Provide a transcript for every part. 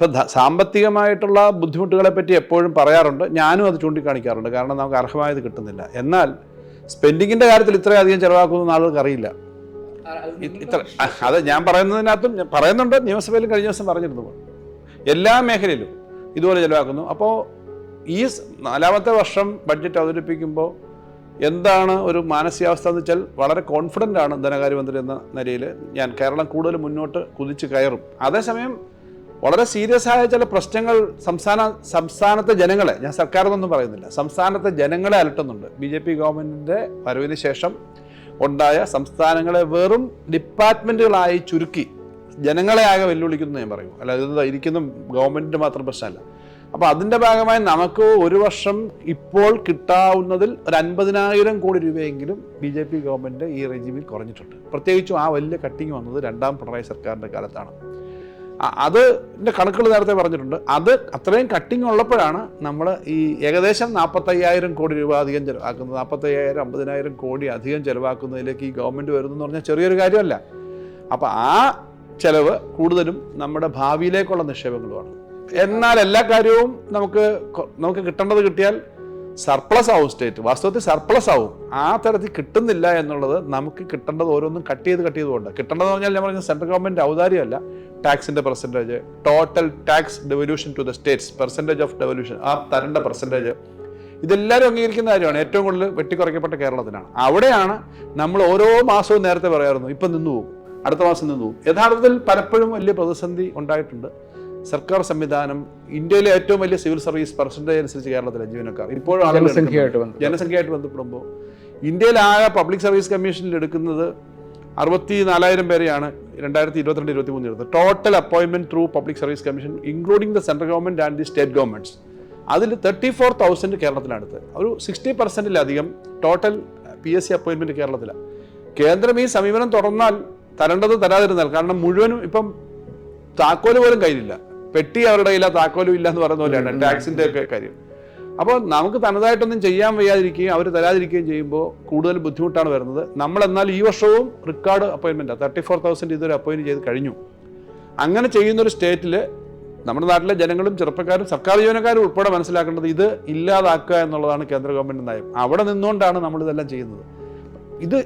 ഇപ്പം സാമ്പത്തികമായിട്ടുള്ള ബുദ്ധിമുട്ടുകളെ പറ്റി എപ്പോഴും പറയാറുണ്ട്. ഞാനും അത് ചൂണ്ടിക്കാണിക്കാറുണ്ട്. കാരണം നമുക്ക് അർഹമായത് കിട്ടുന്നില്ല. എന്നാൽ സ്പെൻഡിങ്ങിന്റെ കാര്യത്തിൽ ഇത്രയധികം ചിലവാക്കുന്ന ആളുകൾക്ക് അറിയില്ല. ഇത്ര അത് ഞാൻ പറയുന്നതിനകത്തും ഞാൻ പറയുന്നുണ്ട്. നിയമസഭയിലും കഴിഞ്ഞ ദിവസം പറഞ്ഞിരുന്നു എല്ലാ മേഖലയിലും ഇതുപോലെ ചിലവാക്കുന്നു. അപ്പോൾ ഈ നാലാമത്തെ വർഷം ബഡ്ജറ്റ് അവതരിപ്പിക്കുമ്പോൾ എന്താണ് ഒരു മാനസികാവസ്ഥ എന്ന് വെച്ചാൽ വളരെ കോൺഫിഡന്റ് ആണ് ധനകാര്യമന്ത്രി എന്ന നിലയിൽ ഞാൻ കേരളം കൂടുതൽ മുന്നോട്ട് കുതിച്ച് കയറും. അതേസമയം വളരെ സീരിയസ് ആയ ചില പ്രശ്നങ്ങൾ സംസ്ഥാന സംസ്ഥാനത്തെ ജനങ്ങളെ ഞാൻ സർക്കാർ എന്നൊന്നും പറയുന്നില്ല സംസ്ഥാനത്തെ ജനങ്ങളെ അലട്ടുന്നുണ്ട്. ബി ജെ പി ഗവൺമെന്റിന്റെ വരവിന് ശേഷം ഉണ്ടായ സംസ്ഥാനങ്ങളെ വെറും ഡിപ്പാർട്ട്മെന്റുകളായി ചുരുക്കി ജനങ്ങളെ ആകെ വെല്ലുവിളിക്കുന്നു ഞാൻ പറയും. അല്ല ഇത് ഇരിക്കുന്ന ഗവൺമെന്റിന്റെ മാത്രം പ്രശ്നമല്ല. അപ്പോൾ അതിന്റെ ഭാഗമായി നമുക്ക് ഒരു വർഷം ഇപ്പോൾ കിട്ടാവുന്നതിൽ ഒരു അൻപതിനായിരം കോടി രൂപയെങ്കിലും ബി ജെ പി ഈ റെജിമിൽ കുറഞ്ഞിട്ടുണ്ട്. പ്രത്യേകിച്ചും ആ വലിയ കട്ടിങ് വന്നത് രണ്ടാം പിണറായി സർക്കാരിന്റെ കാലത്താണ്. അ- അത് ന്റെ കണക്കുകൾ നേരത്തെ പറഞ്ഞിട്ടുണ്ട്. അത് അത്രയും കട്ടിങ് ഉള്ളപ്പോഴാണ് നമ്മൾ ഈ ഏകദേശം നാൽപ്പത്തയ്യായിരം കോടി രൂപ അധികം ചിലവാക്കുന്നത് നാൽപ്പത്തയ്യായിരം അമ്പതിനായിരം കോടി അധികം ചിലവാക്കുന്നതിലേക്ക് ഈ ഗവൺമെന്റ് വരുന്നു എന്ന് പറഞ്ഞാൽ ചെറിയൊരു കാര്യമല്ല. അപ്പോൾ ആ ചെലവ് കൂടുതലും നമ്മുടെ ഭാവിയിലേക്കുള്ള നിക്ഷേപങ്ങളുമാണ്. എന്നാൽ എല്ലാ കാര്യവും നമുക്ക് നമുക്ക് കിട്ടേണ്ടത് കിട്ടിയാൽ സർപ്ലസ് ആവും സ്റ്റേറ്റ് വാസ്തവത്തിൽ സർപ്ലസ് ആവും ആ തരത്തിൽ കിട്ടുന്നില്ല എന്നുള്ളത് നമുക്ക് കിട്ടേണ്ടത് ഓരോന്നും കട്ട് ചെയ്ത് കട്ട് ചെയ്തുകൊണ്ട് കിട്ടേണ്ടതെന്ന് പറഞ്ഞാൽ ഞാൻ പറഞ്ഞ സെൻട്രൽ ഗവൺമെന്റ് ഔദാര്യമല്ല. ടാക്സിന്റെ percentage total tax devolution to the states percentage of devolution ആ തരേണ്ട പെർസെന്റേജ് ഇതെല്ലാവരും അംഗീകരിക്കുന്ന കാര്യമാണ്. ഏറ്റവും കൂടുതൽ വെട്ടിക്കുറയ്ക്കപ്പെട്ട കേരളത്തിനാണ്. അവിടെയാണ് നമ്മൾ ഓരോ മാസവും നേരത്തെ പറയാറുന്നു ഇപ്പം നിന്നു പോകും. അടുത്ത മാസം നിന്നു പോകും. യഥാർത്ഥത്തിൽ പലപ്പോഴും വലിയ പ്രതിസന്ധി ഉണ്ടായിട്ടുണ്ട്. സർക്കാർ സംവിധാനം ഇന്ത്യയിലെ ഏറ്റവും വലിയ സിവിൽ സർവീസ് പെർസെന്റേജ് അനുസരിച്ച് കേരളത്തിലെ ജീവനക്കാർ. ഇപ്പോഴും ജനസംഖ്യയായിട്ട് ബന്ധപ്പെടുമ്പോൾ ഇന്ത്യയിലാകെ പബ്ലിക് സർവീസ് കമ്മീഷനിൽ എടുക്കുന്നത് അറുപത്തി നാലായിരം പേരെയാണ് രണ്ടായിരത്തി ഇരുപത്തിരണ്ട് ഇരുപത്തി മൂന്ന് എടുത്തത് total അപ്പോയിൻമെന്റ് through public service commission including the central government and the state governments അതിൽ തേർട്ടി ഫോർ തൗസൻഡ് കേരളത്തിലാണ് ഒരു സിക്സ്റ്റി പെർസെന്റിലധികം ടോട്ടൽ പി എസ് സി അപ്പോയിൻമെന്റ് കേരളത്തിലാണ്. കേന്ദ്രം ഈ സമീപനം തുടർന്നാൽ തരേണ്ടത് തരാതിരുന്നാൽ കാരണം മുഴുവനും ഇപ്പം താക്കോൽ പോലും കയ്യിലില്ല. പെട്ടി അവരുടെ കയ്യില്ല താക്കോലും ഇല്ല എന്ന് പറയുന്ന പോലെയാണ് ടാക്സിന്റെ ഒക്കെ കാര്യം. അപ്പോൾ നമുക്ക് തനതായിട്ടൊന്നും ചെയ്യാൻ വയ്യാതിരിക്കുകയും അവർ തരാതിരിക്കുകയും ചെയ്യുമ്പോൾ കൂടുതൽ ബുദ്ധിമുട്ടാണ് വരുന്നത്. നമ്മൾ എന്നാൽ ഈ വർഷവും റിക്കാർഡ് അപ്പോയിൻമെന്റാണ് തേർട്ടി ഫോർ തൗസൻഡ് ഇതുവരെ അപ്പോയിന്റ് ചെയ്ത് കഴിഞ്ഞു. അങ്ങനെ ചെയ്യുന്ന ഒരു സ്റ്റേറ്റിൽ നമ്മുടെ നാട്ടിലെ ജനങ്ങളും ചെറുപ്പക്കാരും സർക്കാർ ജീവനക്കാരും ഉൾപ്പെടെ മനസ്സിലാക്കേണ്ടത് ഇത് ഇല്ലാതാക്കുക എന്നുള്ളതാണ് കേന്ദ്ര ഗവൺമെന്റ് നയം. അവിടെ നിന്നുകൊണ്ടാണ് നമ്മൾ ഇതെല്ലാം ചെയ്യുന്നത്. ഇത്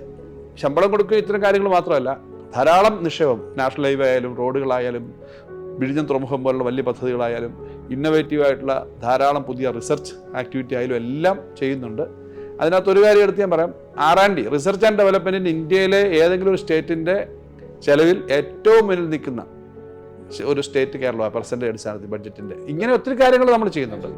ശമ്പളം കൊടുക്കുക ഇത്തരം കാര്യങ്ങൾ മാത്രമല്ല ധാരാളം നിക്ഷേപം നാഷണൽ ഹൈവേ ആയാലും റോഡുകളായാലും വിഴിഞ്ഞം തുറമുഖം പോലുള്ള വലിയ പദ്ധതികളായാലും ഇന്നോവേറ്റീവ് ആയിട്ടുള്ള ധാരാളം പുതിയ റിസർച്ച് ആക്ടിവിറ്റി ആയാലും എല്ലാം ചെയ്യുന്നുണ്ട്. അതിനകത്ത് ഒരു കാര്യം എടുത്ത് ഞാൻ പറയാം. R and D research and ഡെവലപ്മെന്റിന് ഇന്ത്യയിലെ ഏതെങ്കിലും ഒരു സ്റ്റേറ്റിന്റെ ചെലവിൽ ഏറ്റവും മുന്നിൽ നിൽക്കുന്ന ഒരു സ്റ്റേറ്റ് കേരള പെർസെന്റേജ് അടിസ്ഥാനത്തിൽ ബഡ്ജറ്റിന്റെ ഇങ്ങനെ ഒത്തിരി കാര്യങ്ങൾ നമ്മൾ ചെയ്യുന്നുണ്ട്.